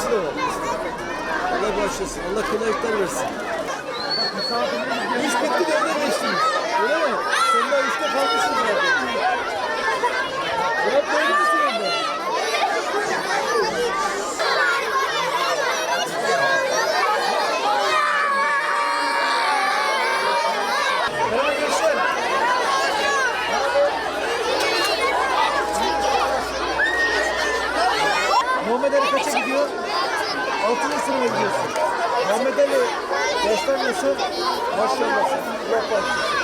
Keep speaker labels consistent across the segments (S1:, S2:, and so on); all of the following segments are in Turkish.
S1: ikisi de. Allah bağışlasın. Allah kolaylıklar versin. İş bitti de öne geçtiniz. Öyle mi? Sen daha işte kalmışsın zaten. Murat böyle mi senin de? Merhaba gençler. Muhammed Ali kaça gidiyor? Altıncı sınıfa gidiyorsun. Muhammed Ali dersler nasıl? Maşallah. Allah bağışlasın.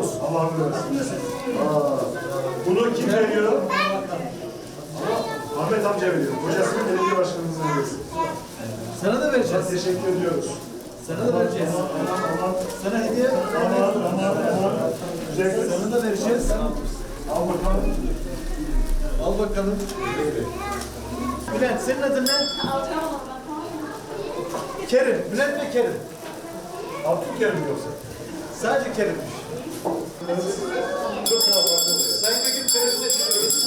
S1: Yapboz.
S2: Allah'ım versin. Aa, Bunu kim veriyor? Ahmet amca veriyor. Hocasının belediye başkanımızın hediyesi.
S1: Sana da vereceğiz.
S2: Çok teşekkür ediyoruz.
S1: Sana da vereceğiz. Sana hediye.
S2: aman, aman.
S1: Sana da vereceğiz.
S2: Al bakalım.
S1: Al bakalım. Bülent senin adın ne? Kerim. Bülent ve Kerim.
S2: Abdülkerim yoksa.
S1: Sadece Kerim'miş. Sayın Vekilim teröriste çıkıyoruz.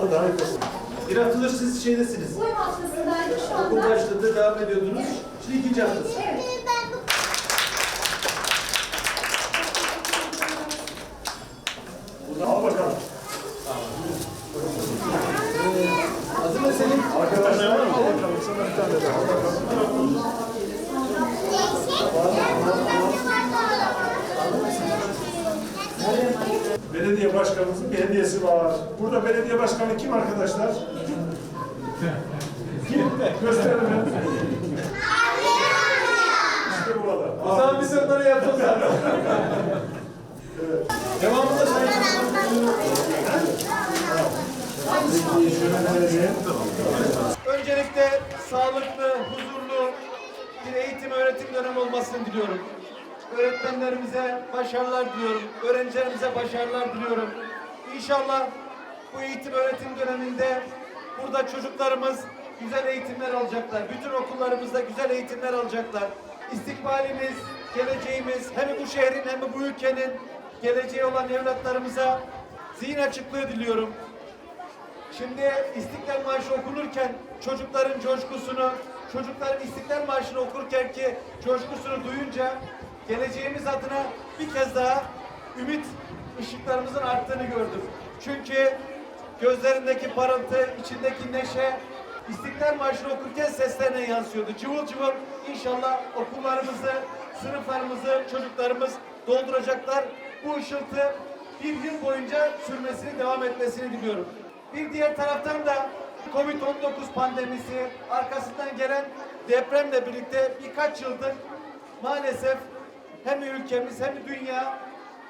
S2: Hadi harikasın.
S1: Bir haftadır siz şeydesiniz.
S3: Boy haftasındaydı şu
S1: Okul
S3: anda.
S1: başladı, devam ediyordunuz. Şimdi ikinci haftası.
S3: Evet. Ben bu
S2: Al bakalım.
S1: Ne senin?
S2: Arkadaşlar al bakalım. Sana bir tane daha. Al bakalım. Belediye başkanımızın bir hediyesi var. Burada belediye başkanı kim arkadaşlar? Kim? Gösterin. İşte burada.
S1: O zaman biz onları yapalım zaten. Devamında Öncelikle sağlıklı, huzurlu bir eğitim öğretim dönemi olmasını diliyorum. Öğretmenlerimize başarılar diliyorum. Öğrencilerimize başarılar diliyorum. İnşallah bu eğitim öğretim döneminde burada çocuklarımız güzel eğitimler alacaklar. Bütün okullarımızda güzel eğitimler alacaklar. İstikbalimiz, geleceğimiz hem bu şehrin hem bu ülkenin geleceği olan evlatlarımıza zihin açıklığı diliyorum. Şimdi İstiklal Marşı okunurken çocukların coşkusunu, çocukların İstiklal Marşı'nı okurken ki coşkusunu duyunca geleceğimiz adına bir kez daha ümit ışıklarımızın arttığını gördüm. Çünkü gözlerindeki parıltı, içindeki neşe İstiklal Marşı'nı okurken seslerine yansıyordu. Cıvıl cıvıl inşallah okullarımızı, sınıflarımızı çocuklarımız dolduracaklar. Bu ışıltı bir yıl boyunca sürmesini, devam etmesini diliyorum. Bir diğer taraftan da Covid-19 pandemisi, arkasından gelen depremle birlikte birkaç yıldır maalesef hem ülkemiz hem dünya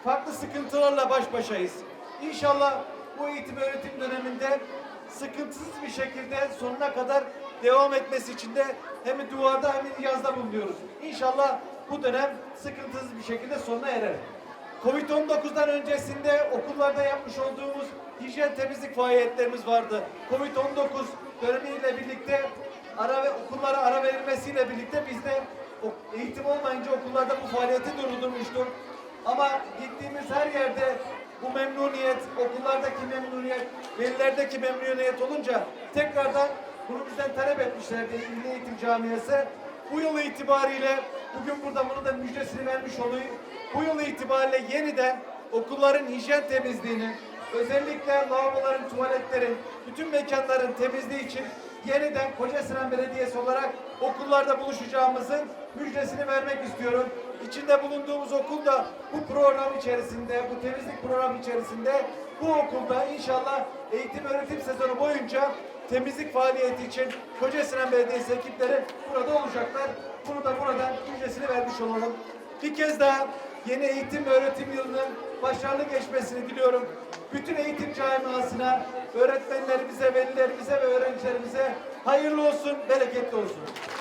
S1: farklı sıkıntılarla baş başayız. İnşallah bu eğitim öğretim döneminde sıkıntısız bir şekilde sonuna kadar devam etmesi için de hem duada hem niyazda bulunuyoruz. İnşallah bu dönem sıkıntısız bir şekilde sonuna erer. Covid-19'dan öncesinde okullarda yapmış olduğumuz hijyen temizlik faaliyetlerimiz vardı. Covid-19 dönemiyle birlikte ara ve okullara ara verilmesiyle birlikte biz de eğitim olmayınca okullarda bu faaliyeti durdurmuştuk. Ama gittiğimiz her yerde bu memnuniyet, okullardaki memnuniyet, velilerdeki memnuniyet olunca tekrardan bunu bizden talep etmişlerdi Milli Eğitim Camiası. Bu yıl itibariyle bugün burada bunu da müjdesini vermiş olayım. Bu yıl itibariyle yeniden okulların hijyen temizliğini, özellikle lavaboların, tuvaletlerin, bütün mekanların temizliği için yeniden Kocasinan Belediyesi olarak okullarda buluşacağımızın müjdesini vermek istiyorum. içinde bulunduğumuz okulda bu program içerisinde, bu temizlik programı içerisinde bu okulda inşallah eğitim öğretim sezonu boyunca temizlik faaliyeti için Kocasinan Belediyesi ekipleri burada olacaklar. Bunu da buradan müjdesini vermiş olalım. Bir kez daha yeni eğitim öğretim yılının başarılı geçmesini diliyorum. Bütün eğitim camiasına, öğretmenlerimize, velilerimize ve öğrencilerimize hayırlı olsun, bereketli olsun.